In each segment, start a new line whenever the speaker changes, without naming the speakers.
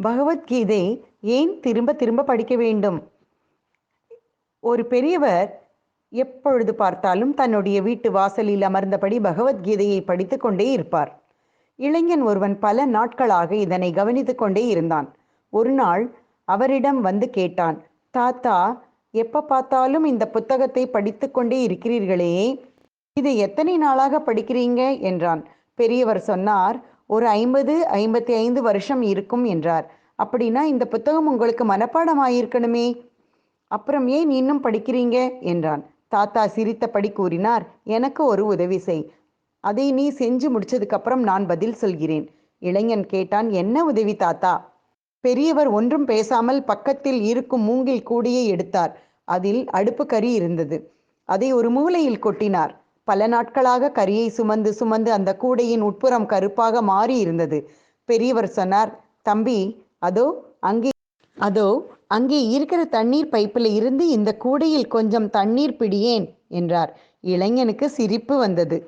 பகவத்கீதை ஏன் திரும்ப திரும்ப படிக்க வேண்டும்? ஒரு பெரியவர் எப்பொழுது பார்த்தாலும் தன்னுடைய வீட்டு வாசலில் அமர்ந்தபடி பகவத்கீதையை படித்து கொண்டே இருப்பார். இளைஞன் ஒருவன் பல நாட்களாக இதனை கவனித்து கொண்டே இருந்தான். ஒரு நாள் அவரிடம் வந்து கேட்டான் தாத்தா எப்ப பார்த்தாலும் இந்த புத்தகத்தை படித்து கொண்டே இருக்கிறீர்களே? இதை எத்தனை நாளாக படிக்கிறீங்க? என்றான். பெரியவர் சொன்னார் ஒரு ஐம்பது ஐம்பத்தி ஐந்து வருஷம் இருக்கும் என்றார். அப்படின்னா இந்த புத்தகம் உங்களுக்கு மனப்பாடமாயிருக்கணுமே. அப்புறம் ஏன் இன்னும் படிக்கிறீங்க? என்றான். தாத்தா சிரித்தபடி கூறினார் எனக்கு ஒரு உதவி செய். அதை நீ செஞ்சு முடிச்சதுக்கப்புறம் நான் பதில் சொல்கிறேன். இளைஞன் கேட்டான் என்ன உதவி தாத்தா? பெரியவர் ஒன்றும் பேசாமல் பக்கத்தில் இருக்கும் மூங்கில் கூடையை எடுத்தார். அதில் அடுப்பு கறி இருந்தது. அதை ஒரு மூலையில் கொட்டினார். பல நாட்களாக கரியை சுமந்து சுமந்து அந்த கூடையின் உட்புறம் கருப்பாக மாறி இருந்தது. பெரியவர் சொன்னார் தம்பி அதோ அங்கே அதோ அங்கே இருக்கிற தண்ணீர் பைப்பில் இருந்து இந்த கூடையில் கொஞ்சம் தண்ணீர் பிடியேன் என்றார். இளைஞனுக்கு சிரிப்பு வந்தது.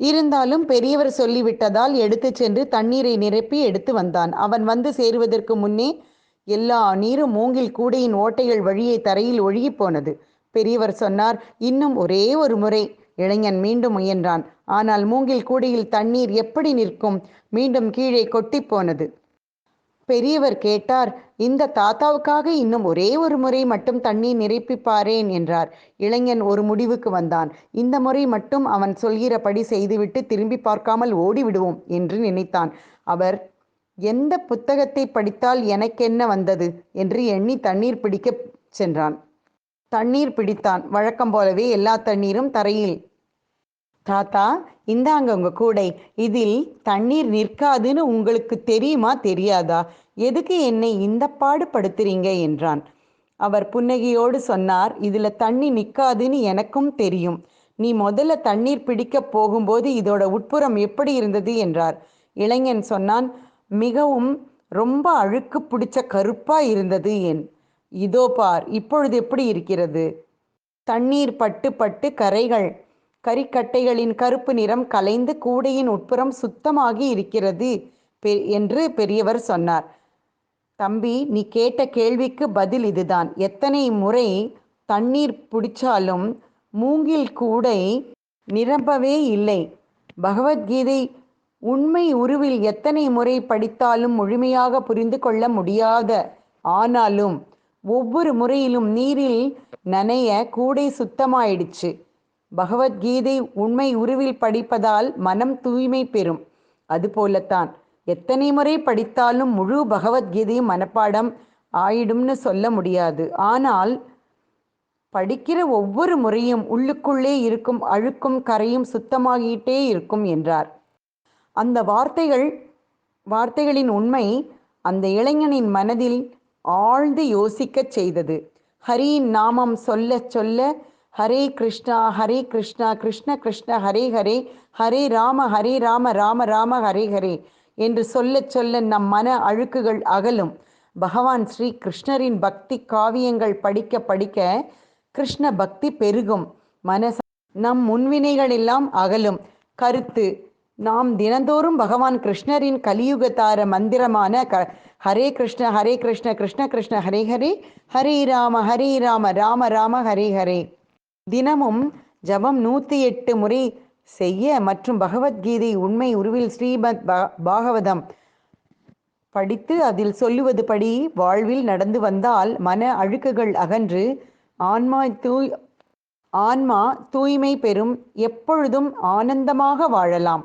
இருந்தாலும் பெரியவர் சொல்லிவிட்டதால் எடுத்துச் சென்று தண்ணீரை நிரப்பி எடுத்து வந்தான். அவன் வந்து சேருவதற்கு முன்னே எல்லா நீரும் மூங்கில் கூடையின் ஓட்டைகள் வழியே தரையில் ஒழுகி போனது. பெரியவர் சொன்னார் இன்னும் ஒரே ஒரு முறை இளைஞன் மீண்டும் முயன்றான். ஆனால் மூங்கில் கூடையில் தண்ணீர் எப்படி நிற்கும்? மீண்டும் கீழே கொட்டி போனது. பெரியவர் கேட்டார் இந்த தாத்தாவுக்காக இன்னும் ஒரே ஒரு முறை மட்டும் தண்ணீர் நிரப்பிப்பாரேன் என்றார். இளைஞன் ஒரு முடிவுக்கு வந்தான். இந்த முறை மட்டும் அவன் சொல்கிறபடி செய்துவிட்டு திரும்பி பார்க்காமல் ஓடிவிடுவோம் என்று நினைத்தான். அவர் எந்த புத்தகத்தை படித்தால் எனக்கென்ன வந்தது? என்று எண்ணி தண்ணீர் பிடிக்க சென்றான். தண்ணீர் பிடித்தான். வழக்கம் போலவே எல்லா தண்ணீரும் தரையில். தாத்தா இந்தாங்க உங்க கூடை. இதில் தண்ணீர் நிற்காதுன்னு உங்களுக்கு தெரியுமா? தெரியாதா? எதுக்கு என்னை இந்த பாடு படுத்துறீங்க என்றான். அவர் புன்னகையோடு சொன்னார் இதுல தண்ணி நிற்காதுன்னு எனக்கும் தெரியும். நீ முதல்ல தண்ணீர் பிடிக்க போகும்போது இதோட உட்புறம் எப்படி இருந்தது? என்றார். இளைஞன் சொன்னான் மிகவும் ரொம்ப அழுக்கு பிடிச்ச கருப்பா இருந்தது என் இதோ பார் இப்பொழுது எப்படி இருக்கிறது? தண்ணீர் பட்டு பட்டு கரைகள் கரிக்கட்டைகளின் கருப்பு நிறம் கலைந்து கூடையின் உட்புறம் சுத்தமாகி இருக்கிறது என்று பெரியவர் சொன்னார். தம்பி நீ கேட்ட கேள்விக்கு பதில் இதுதான். எத்தனை முறை தண்ணீர் பிடிச்சாலும் மூங்கில் கூடை நிரம்பவே இல்லை. பகவத்கீதை உண்மை உருவில் எத்தனை முறை படித்தாலும் முழுமையாக புரிந்து கொள்ள முடியாத ஆனாலும் ஒவ்வொரு முறையிலும் நீரில் நனைய கூடை சுத்தமாயிடுச்சு. பகவத்கீதை உண்மை உருவில் படிப்பதால் மனம் தூய்மை பெறும். அதுபோலத்தான் எத்தனை முறை படித்தாலும் முழு பகவத்கீதையும் மனப்பாடம் ஆயிடும்னு சொல்ல முடியாது. ஆனால் படிக்கிற ஒவ்வொரு முறையும் உள்ளுக்குள்ளே இருக்கும் அழுக்கும் கரையும் சுத்தமாகிட்டே இருக்கும் என்றார். அந்த வார்த்தைகள் வார்த்தைகளின் உண்மை அந்த இளைஞனின் மனதில் ஆழ்ந்து யோசிக்கச் செய்தது. ஹரியின் நாமம் சொல்ல சொல்ல ஹரே கிருஷ்ணா ஹரே கிருஷ்ணா கிருஷ்ண கிருஷ்ண ஹரே ஹரே ஹரே ராம ஹரே ராம ராம ராம ஹரே ஹரே என்று சொல்ல சொல்ல நம் மன அழுக்குகள் அகலும். பகவான் ஸ்ரீ கிருஷ்ணரின் பக்தி காவியங்கள் படிக்க படிக்க கிருஷ்ண பக்தி பெருகும். மனச நம் முன்வினைகள் எல்லாம் அகலும். கருத்து நாம் தினந்தோறும் பகவான் கிருஷ்ணரின் கலியுகத்தார மந்திரமான க ஹரே கிருஷ்ண ஹரே கிருஷ்ண கிருஷ்ண கிருஷ்ண ஹரே ஹரே ஹரே ராம ஹரே ராம ராம ராம ஹரே ஹரே. தினமும் ஜபம் நூற்றி எட்டு முறை செய்ய மற்றும் பகவத்கீதை உண்மை உருவில் ஸ்ரீமத் பாகவதம் படித்து அதில் சொல்லுவது படி வாழ்வில் நடந்து வந்தால் மன அழுக்குகள் அகன்று ஆன்மா தூய் ஆன்மா தூய்மை பெறும் எப்பொழுதும் ஆனந்தமாக வாழலாம்.